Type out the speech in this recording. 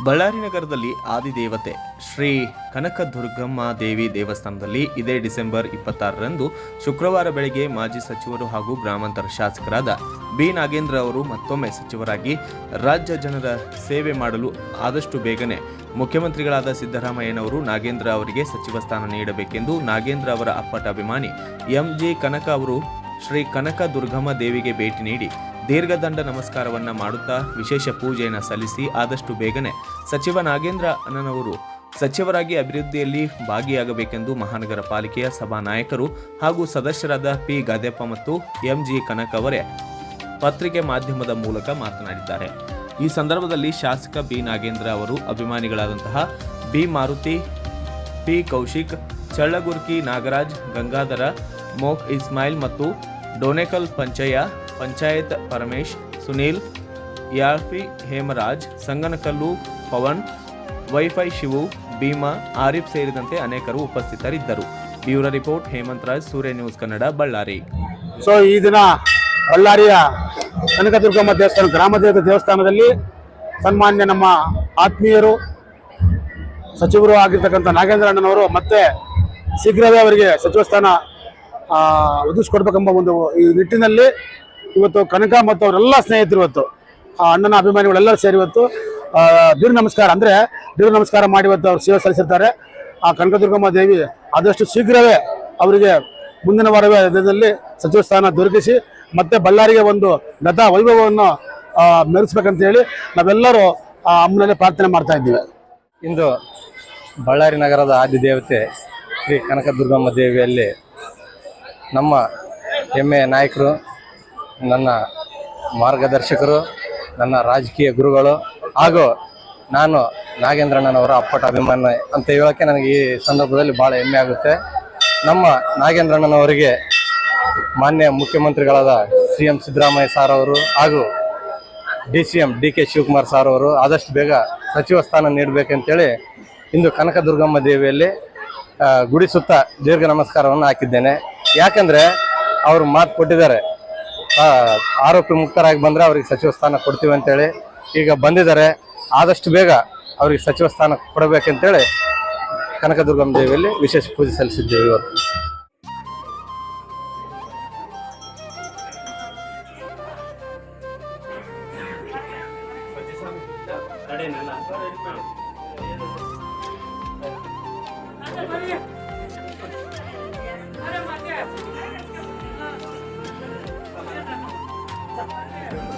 ಬಳ್ಳಾರಿ ನಗರದಲ್ಲಿ ಆದಿದೇವತೆ ಶ್ರೀ ಕನಕ ದುರ್ಗಮ್ಮ ದೇವಿ ದೇವಸ್ಥಾನದಲ್ಲಿ ಇದೇ ಡಿಸೆಂಬರ್ ಇಪ್ಪತ್ತಾರರಂದು ಶುಕ್ರವಾರ ಬೆಳಗ್ಗೆ ಮಾಜಿ ಸಚಿವರು ಹಾಗೂ ಗ್ರಾಮಾಂತರ ಶಾಸಕರಾದ ಬಿ ನಾಗೇಂದ್ರ ಅವರು ಮತ್ತೊಮ್ಮೆ ಸಚಿವರಾಗಿ ರಾಜ್ಯ ಜನರ ಸೇವೆ ಮಾಡಲು ಆದಷ್ಟು ಬೇಗನೆ ಮುಖ್ಯಮಂತ್ರಿಗಳಾದ ಸಿದ್ದರಾಮಯ್ಯನವರು ನಾಗೇಂದ್ರ ಅವರಿಗೆ ಸಚಿವ ಸ್ಥಾನ ನೀಡಬೇಕೆಂದು ನಾಗೇಂದ್ರ ಅವರ ಅಪ್ಪಟ ಅಭಿಮಾನಿ ಎಂಜಿ ಕನಕ ಅವರು ಶ್ರೀ ಕನಕ ದುರ್ಗಮ್ಮ ದೇವಿಗೆ ಭೇಟಿ ನೀಡಿ ದೀರ್ಘದಂಡ ನಮಸ್ಕಾರವನ್ನ ಮಾಡುತ್ತಾ ವಿಶೇಷ ಪೂಜೆಯನ್ನು ಸಲ್ಲಿಸಿ ಆದಷ್ಟು ಬೇಗನೆ ಸಚಿವ ನಾಗೇಂದ್ರ ಅಣ್ಣನವರು ಸಚಿವರಾಗಿ ಅಭಿವೃದ್ಧಿಯಲ್ಲಿ ಭಾಗಿಯಾಗಬೇಕೆಂದು ಮಹಾನಗರ ಪಾಲಿಕೆಯ ಸಭಾ ನಾಯಕರು ಹಾಗೂ ಸದಸ್ಯರಾದ ಪಿ ಗಾದೆಪ್ಪ ಮತ್ತು ಎಂಜಿ ಕನಕ್ ಅವರೇ ಪತ್ರಿಕೆ ಮಾಧ್ಯಮದ ಮೂಲಕ ಮಾತನಾಡಿದ್ದಾರೆ. ಈ ಸಂದರ್ಭದಲ್ಲಿ ಶಾಸಕ ಬಿ ನಾಗೇಂದ್ರ ಅವರು ಅಭಿಮಾನಿಗಳಾದಂತಹ ಬಿ ಮಾರುತಿ, ಪಿ ಕೌಶಿಕ್, ಚಳ್ಳಗುರ್ಕಿ ನಾಗರಾಜ್, ಗಂಗಾಧರ, ಮೋಕ್ ಇಸ್ಮಾಯಿಲ್ ಮತ್ತು ಡೋನೆಕಲ್ ಪಂಚಯ್ಯ ಪಂಚಾಯತ್ ಪರಮೇಶ್, ಸುನೀಲ್ ಯಾಫಿ ಹೇಮರಾಜ್, ಸಂಗನಕಲ್ಲು ಪವನ್, ವೈಫೈ ಶಿವು, ಭೀಮಾ, ಆರಿಫ್ ಸೇರಿದಂತೆ ಅನೇಕರು ಉಪಸ್ಥಿತರಿದ್ದರು. Bureau report Hemanth Raj Surya news Kannada, Ballari. So ಈ ದಿನ ಬಳ್ಳಾರಿಯ ಕನಕದುರ್ಗಮ್ಮ ದೇವಸ್ಥಾನ ಗ್ರಾಮದೇವತೆ ದೇವಸ್ಥಾನದಲ್ಲಿ ಸನ್ಮಾನ್ಯ ನಮ್ಮ ಆತ್ಮೀಯರು, ಸಚಿವರು ಆಗಿರ್ತಕ್ಕಂಥ ನಾಗೇಂದ್ರ ಅಣ್ಣನವರು ಮತ್ತೆ ಶೀಘ್ರವೇ ಅವರಿಗೆ ಸಚಿವ ಸ್ಥಾನ ಒದಗಿಸ್ಕೊಡ್ಬೇಕೆಂಬ ಒಂದು ಈ ನಿಟ್ಟಿನಲ್ಲಿ ಇವತ್ತು ಕನಕ ಮತ್ತು ಅವರೆಲ್ಲ ಸ್ನೇಹಿತರು ಇವತ್ತು. ಆ, ಅಣ್ಣನ ಅಭಿಮಾನಿಗಳೆಲ್ಲರೂ ಸೇರಿ ಇವತ್ತು. ದೀರ್ಘ ನಮಸ್ಕಾರ ಅಂದರೆ ದೀರ್ಘ ನಮಸ್ಕಾರ ಮಾಡಿ ಇವತ್ತು ಅವರು ಸೇವೆ ಸಲ್ಲಿಸಿರ್ತಾರೆ. ಆ, ಕನಕದುರ್ಗಮ್ಮ ದೇವಿ ಆದಷ್ಟು ಶೀಘ್ರವೇ ಅವರಿಗೆ ಮುಂದಿನ ವಾರವೇ ದಿನದಲ್ಲಿ ಸಚಿವ ಸ್ಥಾನ ದೊರಕಿಸಿ ಮತ್ತೆ ಬಳ್ಳಾರಿಗೆ ಒಂದು ಗತ ವೈಭವವನ್ನು ಮೆರೆಸ್ಬೇಕಂತ ಹೇಳಿ ನಾವೆಲ್ಲರೂ ಆ, ಅಮ್ಮನಲ್ಲಿ ಪ್ರಾರ್ಥನೆ ಮಾಡ್ತಾ ಇದ್ದೀವಿ. ಇಂದು ಬಳ್ಳಾರಿ ನಗರದ ಆದಿ ದೇವತೆ ಶ್ರೀ ಕನಕದುರ್ಗಮ್ಮ ದೇವಿಯಲ್ಲಿ ನಮ್ಮ ಹೆಮ್ಮೆಯ ನಾಯಕರು ನನ್ನ ಮಾರ್ಗದರ್ಶಕರು, ನನ್ನ ರಾಜಕೀಯ ಗುರುಗಳು ಹಾಗೂ ನಾನು ನಾಗೇಂದ್ರಣ್ಣನವರ ಅಪ್ಪಟ ಅಭಿಮಾನ ಅಂತ ಹೇಳೋಕ್ಕೆ ನನಗೆ ಈ ಸಂದರ್ಭದಲ್ಲಿ ಭಾಳ ಹೆಮ್ಮೆ ಆಗುತ್ತೆ. ನಮ್ಮ ನಾಗೇಂದ್ರಣ್ಣನವರಿಗೆ ಮಾನ್ಯ ಮುಖ್ಯಮಂತ್ರಿಗಳಾದ ಸಿ ಎಂ ಸಿದ್ದರಾಮಯ್ಯ ಸಾರ್ ಅವರು ಹಾಗೂ D C M D K Shivakumar sir ಅವರು ಆದಷ್ಟು ಬೇಗ ಸಚಿವ ಸ್ಥಾನ ನೀಡಬೇಕಂತೇಳಿ ಇಂದು ಕನಕದುರ್ಗಮ್ಮ ದೇವಿಯಲ್ಲಿ ಗುಡಿಸುತ್ತಾ ಗುಡಿ ಸುತ್ತ ದೀರ್ಘ ನಮಸ್ಕಾರವನ್ನು ಹಾಕಿದ್ದೇನೆ. ಯಾಕಂದರೆ ಅವರು ಮಾತು ಕೊಟ್ಟಿದ್ದಾರೆ. ಆರೋಪಿ ಮುಕ್ತರಾಗಿ ಬಂದರೆ ಅವರಿಗೆ ಸಚಿವ ಸ್ಥಾನ ಕೊಡ್ತೀವಿ ಅಂತೇಳಿ ಈಗ ಬಂದಿದ್ದಾರೆ. ಆದಷ್ಟು ಬೇಗ ಅವರಿಗೆ ಸಚಿವ ಸ್ಥಾನ ಕೊಡಬೇಕಂತೇಳಿ ಕನಕದುರ್ಗಮ್ಮ ದೇವಿಯಲ್ಲಿ ವಿಶೇಷ ಪೂಜೆ ಸಲ್ಲಿಸಿದ್ದೇವೆ ಇವತ್ತು. Yeah.